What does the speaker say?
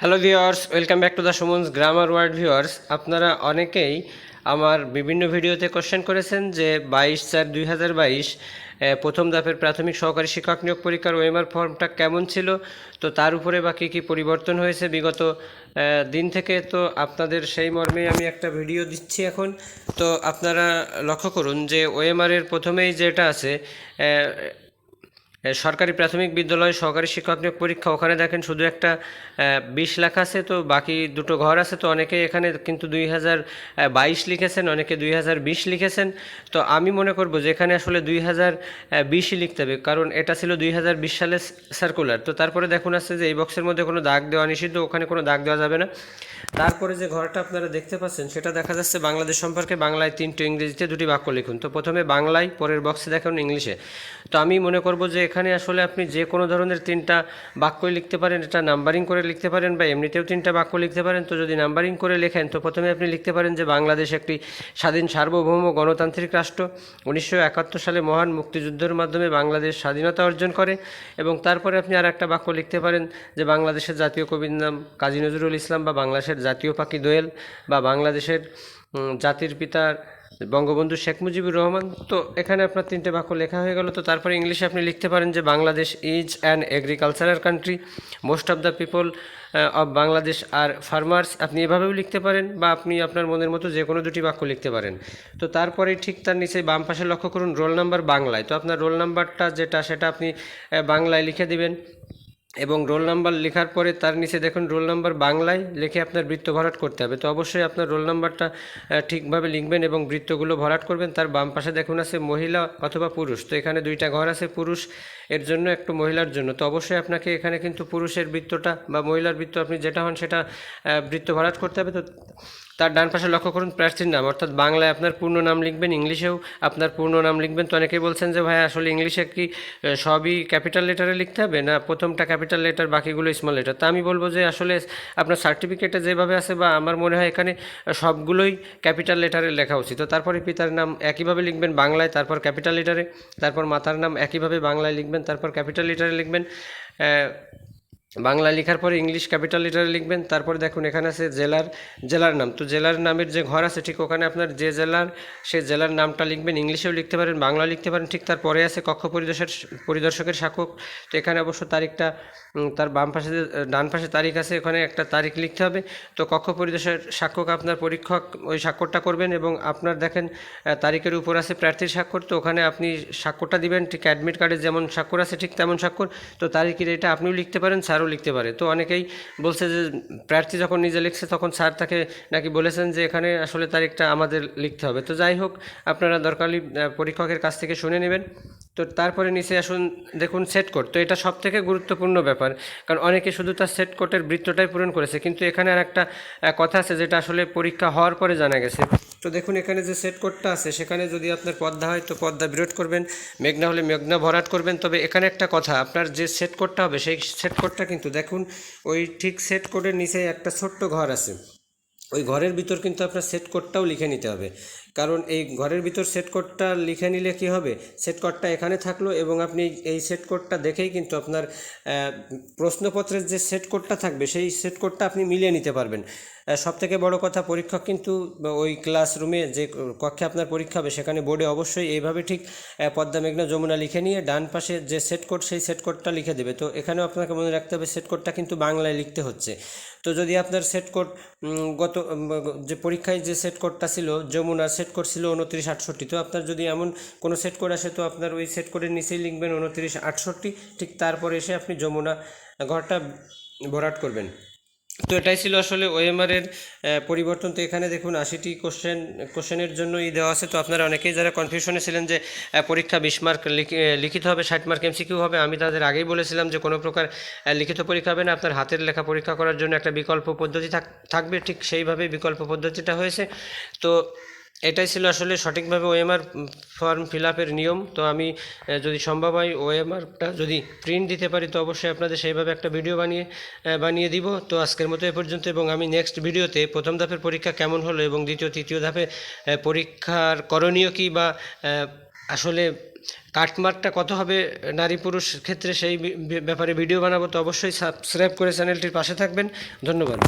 Hello viewers welcome back to the Suman's grammar word viewers আপনারা অনেকেই আমার বিভিন্ন ভিডিওতে কোশ্চেন করেছেন যে বাইশ চার দুই হাজার বাইশ প্রথম ধাপের প্রাথমিক সহকারী শিক্ষক নিয়োগ পরীক্ষার ওএমআর ফর্মটা কেমন ছিল? তো তার উপরে বা কী কী পরিবর্তন হয়েছে বিগত দিন থেকে? তো আপনাদের সেই মর্মে আমি একটা ভিডিও দিচ্ছি এখন। তো আপনারা লক্ষ্য করুন যে ওএমআরের প্রথমেই যেটা আছে সরকারি প্রাথমিক বিদ্যালয় সহকারী শিক্ষক নিয়োগ পরীক্ষা ওখানে দেখেন শুধু একটা বিশ লাখ আছে, তো বাকি দুটো ঘর আছে, তো অনেকে এখানে কিন্তু দুই হাজার বাইশ লিখেছেন, অনেকে দুই হাজার বিশ লিখেছেন। তো আমি মনে করব যে এখানে আসলে দুই হাজার বিশই লিখতে হবে, কারণ এটা ছিল দুই হাজার বিশ সালের সার্কুলার তো তারপরে দেখুন আসছে যে এই বক্সের মধ্যে কোনো দাগ দেওয়া নিষিদ্ধ, ওখানে কোনো দাগ দেওয়া যাবে না। তারপরে যে ঘরটা আপনারা দেখতে পাচ্ছেন, সেটা দেখা যাচ্ছে বাংলাদেশ সম্পর্কে বাংলায় তিনটে ইংরেজিতে দুটি বাক্য লিখুন। তো প্রথমে বাংলায়, পরের বক্সে দেখুন ইংলিশে। তো আমি মনে করব যে এখানে আসলে আপনি যে কোনো ধরনের তিনটা বাক্যই লিখতে পারেন, এটা নাম্বারিং করে লিখতে পারেন বা এমনিতেও তিনটা বাক্য লিখতে পারেন। তো যদি নাম্বারিং করে লেখেন, তো প্রথমে আপনি লিখতে পারেন যে বাংলাদেশ একটি স্বাধীন সার্বভৌম গণতান্ত্রিক রাষ্ট্র। উনিশশো একাত্তর সালে মহান মুক্তিযুদ্ধের মাধ্যমে বাংলাদেশ স্বাধীনতা অর্জন করে এবং তারপরে আপনি আর একটা বাক্য লিখতে পারেন যে বাংলাদেশের জাতীয় কবির নাম কাজী নজরুল ইসলাম বা বাংলাদেশের জাতীয় পাখি দোয়েল বা বাংলাদেশের জাতির পিতার বঙ্গবন্ধু শেখ মুজিবুর রহমান। তো এখানে আপনার তিনটে বাক্য লেখা হয়ে গেল। তো তারপরে ইংলিশে আপনি লিখতে পারেন যে, Bangladesh is an agricultural country. Most of the people of Bangladesh are farmers. আপনি এভাবেও লিখতে পারেন বা আপনি আপনার মনের মতো যে কোনো দুটি বাক্য লিখতে পারেন। তো তারপরে ঠিক তার নিচে বাম পাশে লক্ষ্য করুন, রোল নাম্বার বাংলায়। তো আপনার রোল নাম্বারটা যেটা, সেটা আপনি বাংলায় লিখে দিবেন। এবং রোল নাম্বার লেখার পরে তার নিচে দেখুন রোল নাম্বার বাংলায় লিখে আপনার বৃত্ত ভরাট করতে হবে। তো অবশ্যই আপনার রোল নাম্বারটা ঠিকভাবে লিখবেন এবং বৃত্তগুলো ভরাট করবেন। তার বাম পাশে দেখুন আছে মহিলা অথবা পুরুষ। তো এখানে দুইটা ঘর আছে পুরুষ, এর জন্য একটু মহিলার জন্য। তো অবশ্যই আপনাকে এখানে কিন্তু পুরুষের বৃত্তটা বা মহিলার বৃত্ত আপনি যেটা হন সেটা বৃত্ত ভরাট করতে হবে। তো তার ডান পাশে লক্ষ্য করুন প্রার্থীর নাম। অর্থাৎ বাংলায় আপনার পূর্ণ নাম লিখবেন, ইংলিশেও আপনার পূর্ণ নাম লিখবেন। তো অনেকেই বলছেন যে, ভাই, আসলে ইংলিশে কি সবই ক্যাপিটাল লেটারে লিখতে হবে? না, প্রথমটা ক্যাপিটাল লেটার, বাকিগুলো স্মল লেটার তা আমি বলব যে, আসলে আপনার সার্টিফিকেটে যেভাবে আছে বা আমার মনে হয় এখানে সবগুলোই ক্যাপিটাল লেটারে লেখা উচিত। তো তারপরে পিতার নাম একইভাবে লিখবেন বাংলায়, তারপর ক্যাপিটাল লেটারে, তারপর মাতার নাম একইভাবে বাংলায় লিখবেন, তারপর ক্যাপিটাল লেটারে লিখবেন। বাংলা লেখার পরে ইংলিশ ক্যাপিটাল লেটারে লিখবেন, তারপর দেখুন এখানে আছে জেলার জেলার নাম। তো জেলার নামের যে ঘর আছে, ঠিক ওখানে আপনার যে জেলার, সে জেলার নামটা লিখবেন, ইংলিশেও লিখতে পারেন বাংলা লিখতে পারেন, ঠিক তারপরে আছে কক্ষ পরিদর্শকের পরিদর্শকের সাক্ষ্য তো এখানে অবশ্য তারিখটা তার বাম পাশে ডান পাশে তারিখ আছে, ওখানে একটা তারিখ লিখতে হবে। তো কক্ষ পরিদর্শকের সাক্ষ্যক আপনার পরীক্ষক ওই স্বাক্ষরটা করবেন এবং আপনার দেখেন তারিখের উপর আছে প্রার্থীর স্বাক্ষর তো ওখানে আপনি স্বাক্ষরটা দিবেন, ঠিক অ্যাডমিট কার্ডে যেমন স্বাক্ষর আছে, ঠিক তেমন স্বাক্ষর তো তারিখের এটা আপনিও লিখতে পারেন স্যারও লিখতে পারে। তো অনেকেই বলছে যে প্রার্থী যখন নিজে লিখছে তখন স্যার তাকে নাকি বলেছেন যে এখানে আসলে তারিখটা আমাদের লিখতে হবে। তো যাই হোক, আপনারা দরকারি পরীক্ষকের কাছ থেকে শুনে নেবেন। তো তারপরে নিচে আসুন, দেখুন সেট কোড তো এটা সব থেকে গুরুত্বপূর্ণ ব্যাপার, কারণ অনেকে শুধু তার সেট কোডের বৃত্তটাই পূরণ করেছে। কিন্তু এখানে আর একটা কথা আছে যেটা আসলে পরীক্ষা হওয়ার পরে জানা গেছে। তো দেখুন, এখানে যে সেট কোডটা আছে, সেখানে যদি আপনার পদ্মা হয়, তো পদ্মা বিরোধ করবেন। মেঘনা হলে মেঘনা ভরাট করবেন। তবে এখানে একটা কথা, আপনার যে সেট কোডটা হবে, সেই সেট কোডটা কিন্তু দেখুন, ওই ঠিক সেট কোডের নিচে একটা ছোট্ট ঘর আছে। ওই ঘরের ভিতর কিন্তু আপনার সেট কোডটাও লিখে নিতে হবে। কারণ এই ঘরের ভিতর সেট কোডটা লিখে নিলে কি হবে? সেট কোডটা এখানে থাকল এবং আপনি এই সেট কোডটা দেখেই কিন্তু আপনার প্রশ্নপত্রের যে সেট কোডটা থাকবে, সেই সেট কোডটা আপনি মিলিয়ে নিতে পারবেন। সব থেকে বড় কথা পরীক্ষক কিন্তু ওই ক্লাসরুমে যে কক্ষে আপনার পরীক্ষা হবে, সেখানে বোর্ডে অবশ্যই এইভাবে ঠিক পদ্মা মেঘনা যমুনা লিখে নিয়ে ডান পাশে যে সেট কোড সেই সেট কোডটা লিখে দেবে। তো এখানেও আপনাকে মনে রাখতে হবে সেট কোডটা কিন্তু বাংলায় লিখতে হচ্ছে। তো যদি আপনার সেট কোড গত যে পরীক্ষায় যে সেট কোডটা ছিল, যমুনার সেট কোড ছিল উনত্রিশ আটষট্টি। তো আপনার যদি এমন কোনো সেট কোড আসে, তো আপনার ওই সেট কোডের নিচেই লিখবেন উনত্রিশ আটষট্টি। ঠিক তারপরে এসে আপনি যমুনা ঘরটা ভরাট করবেন। তো এটাই ছিল আসলে ওএমআরের পরিবর্তন। তো এখানে দেখুন, আশিটি কোশ্চেন কোশ্চেনের জন্য ই দেওয়া আছে। তো আপনারা অনেকেই যারা কনফিউশনে ছিলেন যে পরীক্ষা বিশ মার্ক লিখিত হবে, ষাট মার্ক এমসিকিউ হবে, আমি তাদের আগেই বলেছিলাম যে, কোনো প্রকার লিখিত পরীক্ষা হবে না। আপনার হাতের লেখা পরীক্ষা করার জন্য একটা বিকল্প পদ্ধতি থাকবে। ঠিক সেইভাবেই বিকল্প পদ্ধতিটা হয়েছে। তো এটাই ছিল আসলে সঠিকভাবে ওএমআর ফর্ম ফিল আপের নিয়ম। তো আমি যদি সম্ভব হয় ওএমআরটা যদি প্রিন্ট দিতে পারি, তো অবশ্যই আপনাদের সেইভাবে একটা ভিডিও বানিয়ে বানিয়ে দিব। তো আজকের মতো এ পর্যন্ত এবং আমি নেক্সট ভিডিওতে প্রথম ধাপের পরীক্ষা কেমন হলো এবং দ্বিতীয়, তৃতীয় ধাপে পরীক্ষার করণীয় কী বা আসলে কাটমার্কটা কত হবে নারী পুরুষ ক্ষেত্রে সেই ব্যাপারে ভিডিও বানাবো, তো অবশ্যই সাবস্ক্রাইব করে চ্যানেলটির পাশে থাকবেন। ধন্যবাদ।